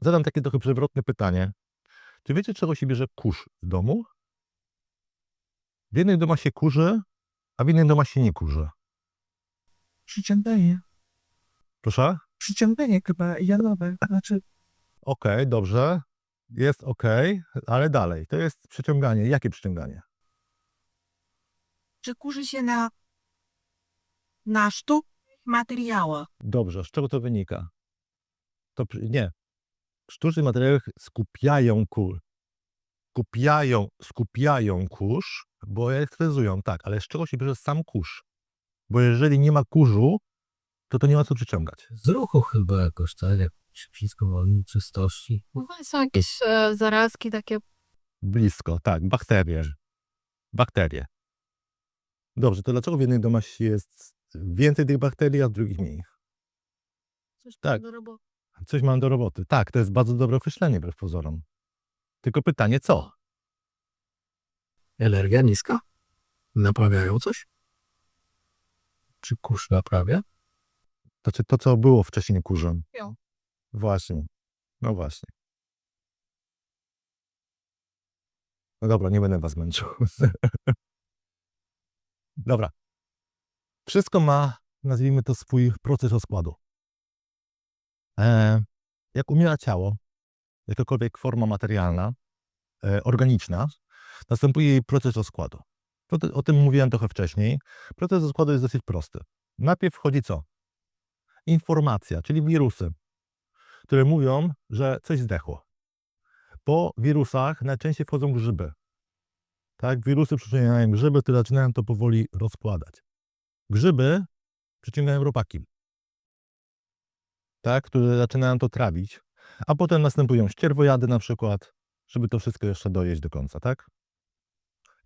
Zadam takie trochę przewrotne pytanie. Czy wiecie, czego się bierze kurz w domu? W jednych domach się kurzy, a w innych domach się nie kurzy. Przyciąganie. Proszę? Przyciąganie chyba jalowe. Znaczy, Okej, dobrze. Jest okej, ale dalej. To jest przyciąganie. Jakie przyciąganie? Czy kurzy się na, na sztuk materiałach? Dobrze, z czego to wynika? To nie. W sztucznych materiałach skupiają kur. Skupiają, skupiają kurz, bo elektryzują, tak, ale z czego się bierze sam kurz? Bo jeżeli nie ma kurzu, to to nie ma co przyciągać. Z ruchu chyba jakoś, tak? Jak wszystko wolni, czystości. No są jakieś e, zarazki takie. Blisko, tak, bakterie. Bakterie. Dobrze, to dlaczego w jednych domach jest więcej tych bakterii, a w drugich mniej? Coś Tak. do roboty. Coś mam do roboty. Tak, to jest bardzo dobre określenie, wbrew pozorom. Tylko pytanie, co? Alergia niska? Naprawiają coś? Czy kurz naprawia? To czy to, co było wcześniej kurzem? Jo. Właśnie. No właśnie. No dobra, nie będę was męczył. dobra. Wszystko ma, nazwijmy to, swój proces rozkładu. E, jak umiera ciało, jakakolwiek forma materialna, e, organiczna, następuje jej proces rozkładu. O tym mówiłem trochę wcześniej. Proces rozkładu jest dosyć prosty. Najpierw wchodzi co? informacja, czyli wirusy, które mówią, że coś zdechło. Po wirusach najczęściej wchodzą grzyby. Tak, wirusy przyczyniają grzyby, które zaczynają to powoli rozkładać. Grzyby przyciągają robaki, tak, które zaczynają to trawić, a potem następują ścierwojady na przykład, żeby to wszystko jeszcze dojeść do końca, tak?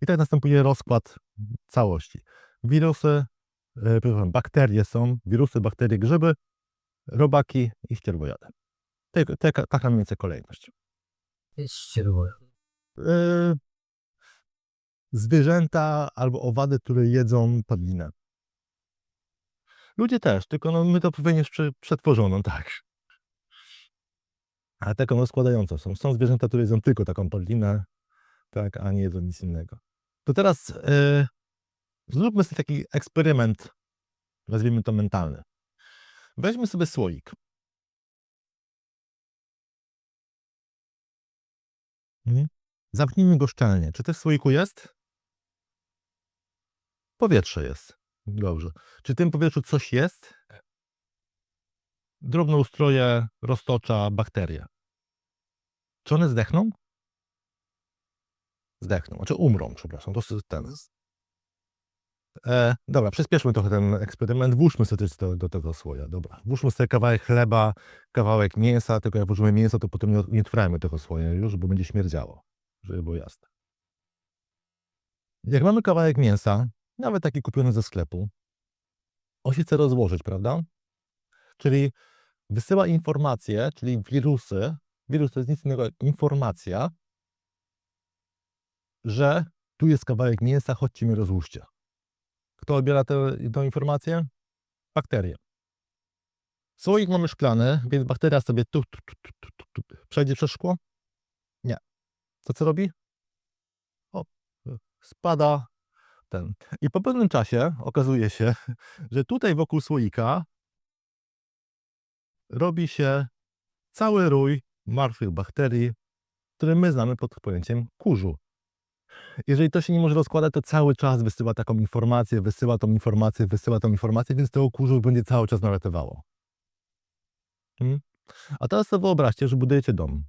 I tak następuje rozkład całości. Wirusy, e, przepraszam, bakterie są, wirusy, bakterie, grzyby, robaki i ścierwojady. Te, te, taka mniej więcej kolejność. Jest ścierwoja. E, zwierzęta albo owady, które jedzą padlinę. Ludzie też, tylko no, my to pewnie przetworzono, tak. Ale taką rozkładającą są. Są zwierzęta, które jedzą tylko taką padlinę, tak, a nie jedzą nic innego. To teraz e, zróbmy sobie taki eksperyment, nazwijmy to mentalny. Weźmy sobie słoik. Mhm. Zamknijmy go szczelnie. Czy też w słoiku jest? Powietrze jest. Dobrze. Czy w tym powietrzu coś jest? Drobnoustroje, roztocza, bakterie. Czy one zdechną? Zdechną. Znaczy umrą, przepraszam. To jest ten. E, dobra, przyspieszmy trochę ten eksperyment. Włóżmy sobie do, do tego słoja. Dobra. Włóżmy sobie kawałek chleba, kawałek mięsa, tylko jak włożymy mięso, to potem nie, nie otwierajmy tego słoja już, bo będzie śmierdziało. Żeby było jasne. Jak mamy kawałek mięsa, nawet taki kupiony ze sklepu, on się chce rozłożyć, prawda? Czyli wysyła informacje, czyli wirusy, wirus to jest nic innego jak informacja, że tu jest kawałek mięsa, chodźcie mi rozłóżcie. Kto odbiera tę tę informację? Bakterie. Słoik mamy szklany, więc bakteria sobie tu, tu, tu, tu, tu, tu, przejdzie przez szkło? Nie. To co robi? O, spada ten. I po pewnym czasie okazuje się, że tutaj wokół słoika robi się cały rój martwych bakterii, które my znamy pod pojęciem kurzu. Jeżeli to się nie może rozkładać, to cały czas wysyła taką informację, wysyła tą informację, wysyła tą informację, więc tego kurzu będzie cały czas nalatywało. Hmm? A teraz sobie wyobraźcie, że budujecie dom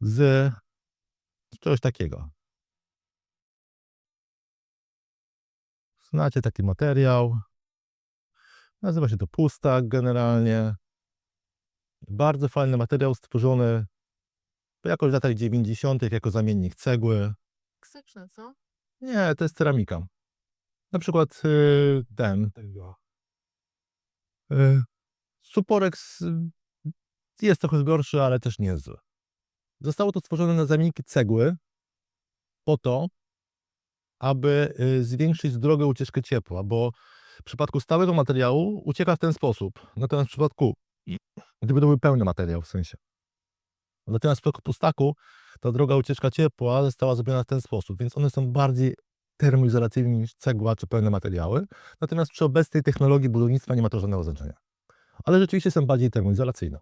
z czegoś takiego. Znacie taki materiał. Nazywa się to pustak generalnie. Bardzo fajny materiał stworzony jakoś w latach 90. jako zamiennik cegły. Toksyczne, co? Nie, to jest ceramika. Na przykład y, ten. Y, Suporex y, jest trochę gorszy, ale też nie jest zły. Zostało to stworzone na zamienniki cegły po to, aby y, zwiększyć drogę ucieczkę ciepła, bo w przypadku stałego materiału ucieka w ten sposób. Natomiast w przypadku Gdyby to był pełny materiał w sensie. Natomiast w pustaku ta droga ucieczka ciepła została zrobiona w ten sposób, więc one są bardziej termoizolacyjne niż cegła czy pełne materiały. Natomiast przy obecnej technologii budownictwa nie ma to żadnego znaczenia. Ale rzeczywiście są bardziej termoizolacyjne.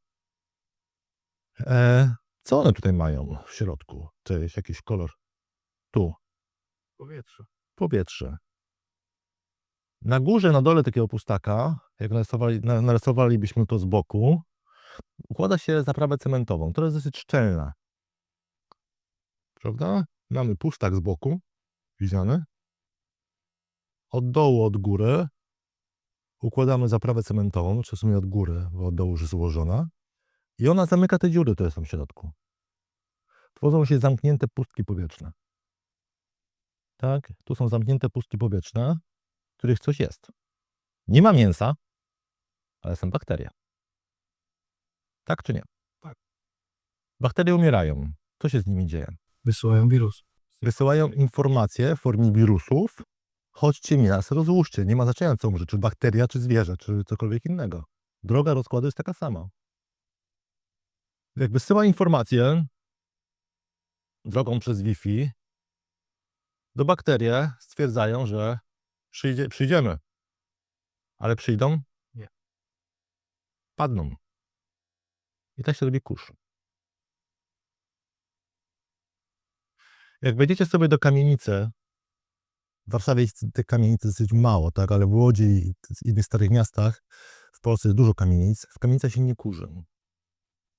E, co one tutaj mają w środku? Czy jest jakiś kolor? Tu. Powietrze. Powietrze. Na górze, na dole takiego pustaka, jak narysowali, na- narysowalibyśmy to z boku, układa się zaprawę cementową, która jest dosyć szczelna. Prawda? Mamy pustak z boku, widziany. Od dołu, od góry układamy zaprawę cementową, czy w sumie od góry, bo od dołu już złożona. I ona zamyka te dziury, które są w środku. Tworzą się zamknięte pustki powietrzne. Tak? Tu są zamknięte pustki powietrzne, w których coś jest. Nie ma mięsa, ale są bakterie. Tak czy nie? Tak. Bakterie umierają. Co się z nimi dzieje? Wysyłają wirus. Wysyłają informacje w formie wirusów. Chodźcie nas, rozłóżcie. Nie ma znaczenia, co umrze, czy bakteria, czy zwierzę, czy cokolwiek innego. Droga rozkładu jest taka sama. Jak wysyła informacje drogą przez Wi-Fi, do bakterie stwierdzają, że przyjdzie, przyjdziemy. Ale przyjdą? Nie. Padną. I tak się robi kurz. Jak wejdziecie sobie do kamienicy, w Warszawie jest tych kamienic dosyć mało, tak, ale w Łodzi i w innych starych miastach w Polsce jest dużo kamienic. W kamienicach się nie kurzy.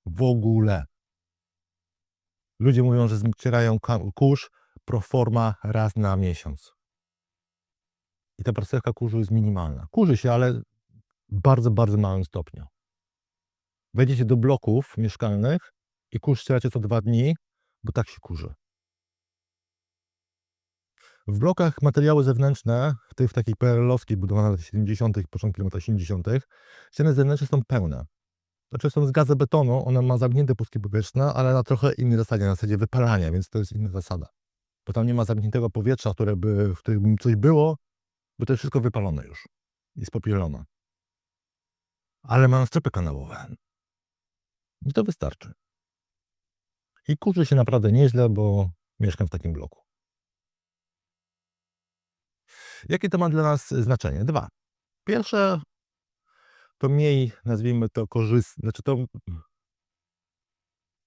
W ogóle. Ludzie mówią, że zcierają ka- kurz pro forma raz na miesiąc. I ta procedura kurzu jest minimalna. Kurzy się, ale w bardzo, bardzo małym stopniu. Wejdziecie do bloków mieszkalnych i kurz ścieracie co dwa dni, bo tak się kurzy. W blokach materiały zewnętrzne, w tych w takiej PRL-owskiej budowanej latach 70., początku lat 80., ściany zewnętrzne są pełne. Znaczy są z gazobetonu, ona ma zamknięte pustki powietrzne, ale na trochę innej zasadzie, na zasadzie wypalania, więc to jest inna zasada. Bo tam nie ma zamkniętego powietrza, które by, w którym coś było, bo to jest wszystko wypalone już. Jest popielone. Ale mają strefy kanałowe. I to wystarczy. I kurzy się naprawdę nieźle, bo mieszkam w takim bloku. Jakie to ma dla nas znaczenie? Dwa. Pierwsze to mniej, nazwijmy to korzystne, znaczy to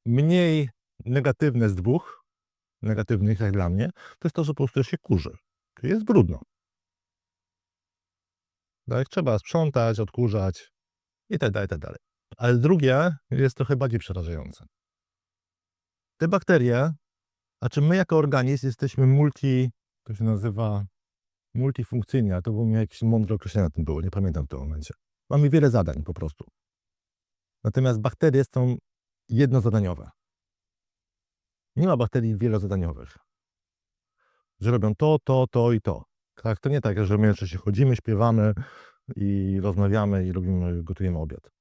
mniej negatywne z dwóch, negatywnych jak dla mnie, to jest to, że po prostu się kurzy. Czyli jest brudno. Tak, trzeba sprzątać, odkurzać i tak dalej, i tak dalej. Ale drugie jest trochę bardziej przerażające. Te bakterie, a czy my jako organizm jesteśmy multi, to się nazywa multifunkcyjnie, a to było jakieś mądre określenie na tym było, nie pamiętam w tym momencie. Mamy wiele zadań po prostu. Natomiast bakterie są jednozadaniowe. Nie ma bakterii wielozadaniowych. Że robią to, to, to i to. Tak, to nie tak, że my jeszcze się chodzimy, śpiewamy i rozmawiamy i robimy, gotujemy obiad.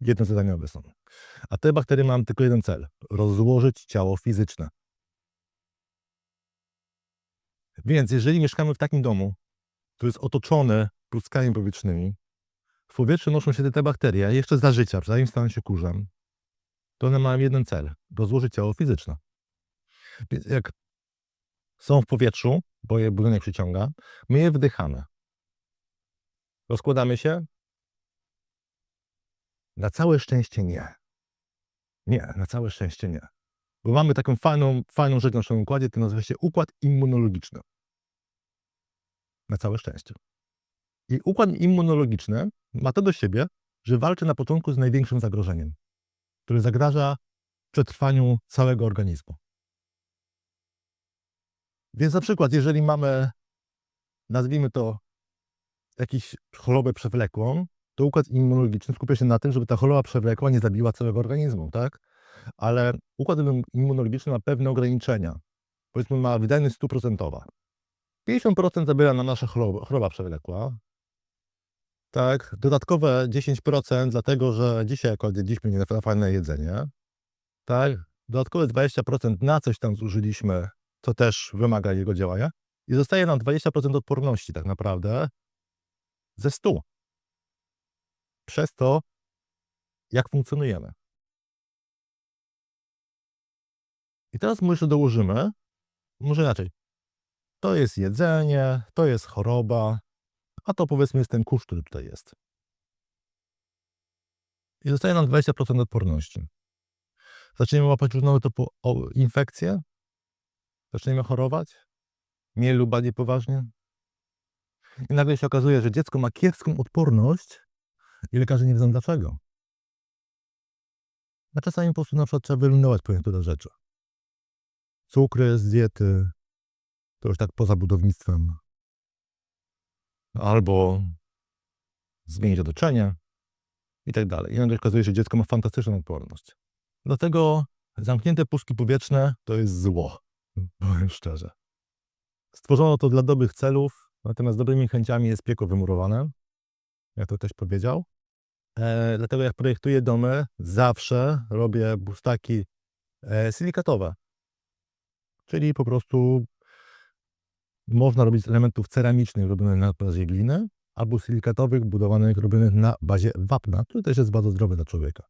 Jednozadaniowe są. A te bakterie mają tylko jeden cel. Rozłożyć ciało fizyczne. Więc jeżeli mieszkamy w takim domu, który jest otoczony pluskami powietrznymi, w powietrzu noszą się te bakterie, jeszcze za życia, zanim staną się kurzem, to one mają jeden cel. Rozłożyć ciało fizyczne. Więc jak są w powietrzu, bo je budynek przyciąga, my je wdychamy. Rozkładamy się? Na całe szczęście nie. Nie, na całe szczęście nie. Bo mamy taką fajną, fajną rzecz w naszym układzie, to nazywa się układ immunologiczny. Na całe szczęście. I układ immunologiczny ma to do siebie, że walczy na początku z największym zagrożeniem, które zagraża przetrwaniu całego organizmu. Więc na przykład, jeżeli mamy, nazwijmy to, jakąś chorobę przewlekłą, to układ immunologiczny skupia się na tym, żeby ta choroba przewlekła nie zabiła całego organizmu, tak? Ale układ immunologiczny ma pewne ograniczenia. Powiedzmy, ma wydajność stuprocentowa. 50% zabiera na nasza choroba, choroba przewlekła. Tak, dodatkowe 10% dlatego, że dzisiaj akurat jedliśmy nie na fajne jedzenie. Tak, dodatkowe 20% na coś tam zużyliśmy, co też wymaga jego działania. I zostaje nam 20% odporności tak naprawdę ze 100. Przez to jak funkcjonujemy. I teraz mu jeszcze dołożymy, może inaczej, to jest jedzenie, to jest choroba, a to powiedzmy jest ten kurz, który tutaj jest. I zostaje nam 20% odporności. Zaczniemy łapać różne typu infekcje, zaczniemy chorować, mniej lub bardziej poważnie. I nagle się okazuje, że dziecko ma kiepską odporność i lekarze nie wiedzą dlaczego. A czasami po prostu na przykład trzeba wyeliminować niektóre rzeczy. Cukry z diety, to już tak poza budownictwem. Albo zmienić otoczenie i tak dalej. I nagle okazuje się, że dziecko ma fantastyczną odporność. Dlatego zamknięte puszki powietrzne to jest zło. Powiem szczerze. Stworzono to dla dobrych celów, natomiast dobrymi chęciami jest piekło wymurowane, jak to ktoś powiedział. E, dlatego jak projektuję domy, zawsze robię bustaki e, silikatowe. Czyli po prostu można robić z elementów ceramicznych robionych na bazie gliny, albo silikatowych budowanych robionych na bazie wapna, który też jest bardzo zdrowy dla człowieka.